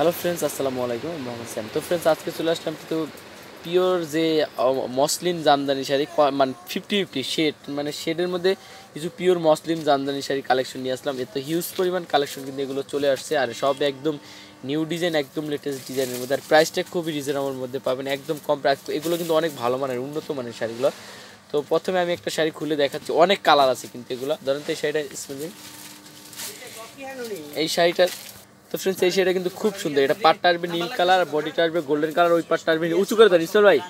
Hello friends আসসালামু আলাইকুম Mohammad Sam তো ফ্রেন্ডস আজকে চলে আসলাম কিন্তু পিওর যে মসলিন জামদানি শাড়ি মানে ফিফটি ফিফটি শেড মানে শেডের মধ্যে কিছু pure muslin Jamdani sari collection নিয়ে আসলাম। এত হিউজ পরিমাণ কালেকশন কিন্তু এগুলো চলে আসছে আর সব একদম নিউ ডিজাইন একদম লেটেস্ট ডিজাইনের মধ্যে। আর প্রাইসটা খুবই রিজনেবল মধ্যে পাবেন একদম কম প্রাইস এগুলো কিন্তু অনেক ভালো মানের উন্নত মানের শাড়িগুলো। তো প্রথমে আমি একটা শাড়ি খুলে দেখাচ্ছি অনেক কালার আছে কিন্তু এগুলো। ধরেন তো এই শাড়িটা স্মেলিং এই শাড়িটার তো ফ্রেন্ডস এই শাড়িটা কিন্তু খুব সুন্দর। এটা পাটটা আসবে নীল কালার বডিটা আসবে গোল্ডেন কালার, ওই পাটটা আসবে উঁচু করে দেন ইসল ভাই।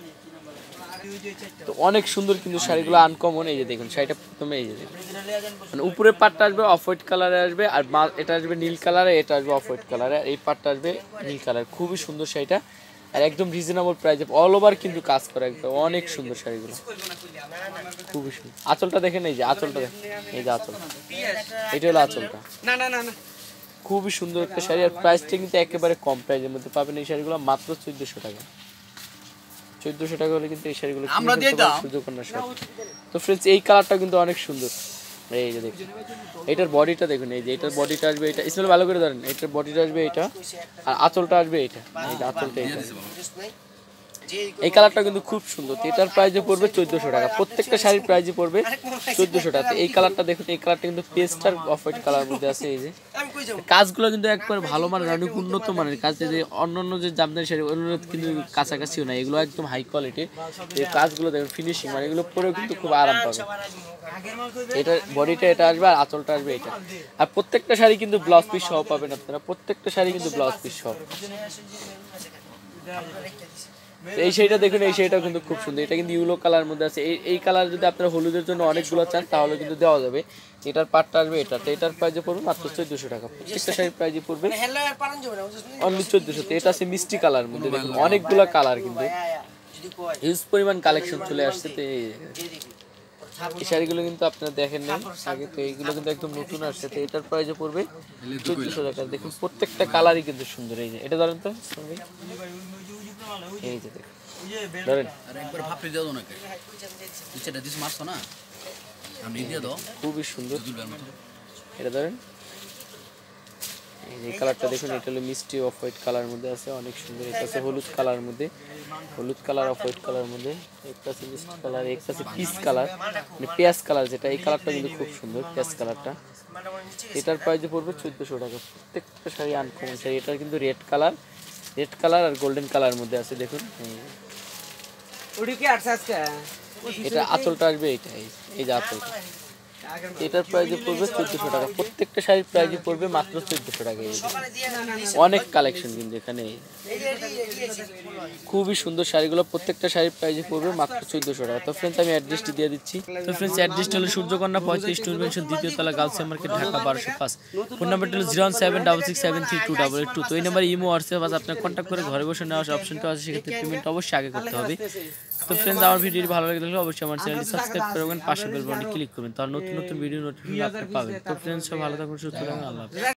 তো অনেক সুন্দর কিন্তু শাড়িগুলো আনকমন এই যে দেখুন, শাড়িটা প্রথমে এই যে দেখুন। মানে উপরের পাটটা আসবে অফ হোয়াইট কালারে আসবে, আর এটা আসবে নীল কালারে, এটা আসবে অফ হোয়াইট কালারে এই পাটটা আসবে নীল কালার। খুবই সুন্দর শাড়িটা, আর একদম রিজনেবল প্রাইসে অল ওভার কিন্তু কাজ করে একদম, অনেক সুন্দর শাড়িগুলো। খুবই সুন্দর। আঁচলটা দেখেন, এই যে আঁচলটা দেখেন, এই যে আঁচল। এটা হলো আঁচলটা। না না না। খুবই সুন্দর একটা শাড়ি আর প্রাইসটা কিন্তু একেবারে কম প্রাইসের মধ্যে পাবেন। এই শাড়িগুলো মাত্র চোদ্দশো টাকা। চোদ্দশো টাকা হলে কিন্তু এই শাড়িগুলো আমরা দিয়ে দাও। সূর্যকন্যা সহ। তো ফ্রেন্ডস এই কালারটা কিন্তু অনেক সুন্দর। এই যে দেখুন এটার বডিটা দেখুন এই যে এটার বডিটা আসবে এটা স্মেল ভালো করে ধরেন এটার বডিটা আসবে এটা আর আঁচলটা আসবে এটা এই যে আঁচলটা এটা। এই কালারটা কিন্তু খুব সুন্দর। এটার প্রাইসে পড়বে চোদ্দশো টাকা। প্রত্যেকটা শাড়ির প্রাইসে পড়বে চোদ্দশো টাকা। এই কালারটা দেখুন এই কালারটা কিন্তু পেস্টার অফ হোয়াইট কালার মধ্যে আছে এই যে। কাজগুলো কিন্তু একবার ভালো মানের অনেক উন্নত মানের কাজ যে অন্য অন্য যে জামদানি শাড়ি অন্য কিন্তু কাছাকাছিও না এগুলো একদম হাই কোয়ালিটি এই কাজগুলো দেখুন ফিনিশিং মানে এগুলো পরেও কিন্তু খুব আরাম পাবে এটা বডিটা এটা আসবে আর আঁচলটা আসবে এটা আর প্রত্যেকটা শাড়ি কিন্তু ব্লাউজ পিস সহ পাবেন আপনারা প্রত্যেকটা শাড়ি কিন্তু ব্লাউজ পিস সহ এই শাড়িটা দেখুন এই শাড়িটাও কিন্তু খুব সুন্দর। এটা কিন্তু ইউলো কালার মধ্যে আছে। এই এই কালার যদি আপনারা হলুদের জন্য অনেকগুলো চান তাহলে কিন্তু দেওয়া যাবে। এটার পাটটা আসবে এটা। তো এটার প্রাইজে পড়বে মাত্র চোদ্দশো টাকা। প্রত্যেকটা শাড়ির প্রাইজে পড়বে অনলি চোদ্দশো। এটা আছে মিষ্টি কালার মধ্যে দেখুন। অনেকগুলো কালার কিন্তু। হিউজ পরিমাণ কালেকশন চলে আসছে। তো এই শাড়িগুলো কিন্তু আপনারা দেখেন না আগে তো এইগুলো কিন্তু একদম নতুন আসছে। তো এটার প্রাইজে পড়বে চোদ্দশো টাকা। দেখুন প্রত্যেকটা কালারই কিন্তু সুন্দর। এই যে এটা ধরেন তো এই যে দেখুন। ধরেন। একবার ভাপড়ি দাও নাকি নিচেটা দিস মারছো না? আমি দিয়ে দাও। খুবই সুন্দর। এটা ধরেন। এই কালারটা দেখুন এটা হলো মিষ্টি অফ হোয়াইট কালার মধ্যে আছে অনেক সুন্দর। এটা আছে হলুদ কালার মধ্যে হলুদ কালার অফ হোয়াইট কালার মধ্যে। একটা আছে মিষ্টি কালার একটা আছে পিস কালার মানে পেঁয়াজ কালার যেটা এই কালারটা কিন্তু খুব সুন্দর পেঁয়াজ কালারটা। এটার প্রাইসে পড়বে চোদ্দোশো টাকা। প্রত্যেকটা শাড়ি আনকমন শাড়ি। এটার কিন্তু রেড কালার রেড কালার আর গোল্ডেন কালার মধ্যে আছে দেখুন। এটা আঁচলটা আসবে এইটা এই- এই যে আঁচলটা। এটার প্রাইসে পড়বে চোদ্দোশো টাকা। প্রত্যেকটা শাড়ির প্রাইসে পড়বে মাত্র চোদ্দোশো টাকা অনেক কালেকশন কিন্তু এখানে। খুবই সুন্দর শাড়িগুলো প্রত্যেকটা শাড়ির প্রাইসে পড়বে মাত্র চোদ্দোশো টাকা। তো ফ্রেন্ডস আমি অ্যাড্রেসটি দিয়ে দিচ্ছি। তো ফ্রেন্ডস অ্যাড্রেসটা হলো সূর্যকন্যা পঁয়ত্রিশ টু মেনশন দ্বিতীয় তলা গার্লস মার্কেট ঢাকা বারোশো পাঁচ। ফোন নাম্বারটা হলো zero seven double six seven three two double eight two তো এই নাম্বার ইমো, হোয়াটসঅ্যাপ আছে, আপনার কন্ট্যাক্ট করে ঘরে বসে নেওয়ার অপশনটা আছে, সেক্ষেত্রে পেমেন্ট অবশ্যই আগে করতে হবে। তো ফ্রেন্ডস আমার ভিডিওটি ভালো লাগে থাকলে অবশ্যই আমার চ্যানেলটি সাবস্ক্রাইব করবেন পাশে বেল বাটনে ক্লিক করবেন। তাহলে নতুন নতুন ভিডিও নোটিফিকেশন আপনি পাবেন। তো ফ্রেন্ডস সব ভালো থাকুন সুস্থ থাকুন আল্লাহ হাফেজ।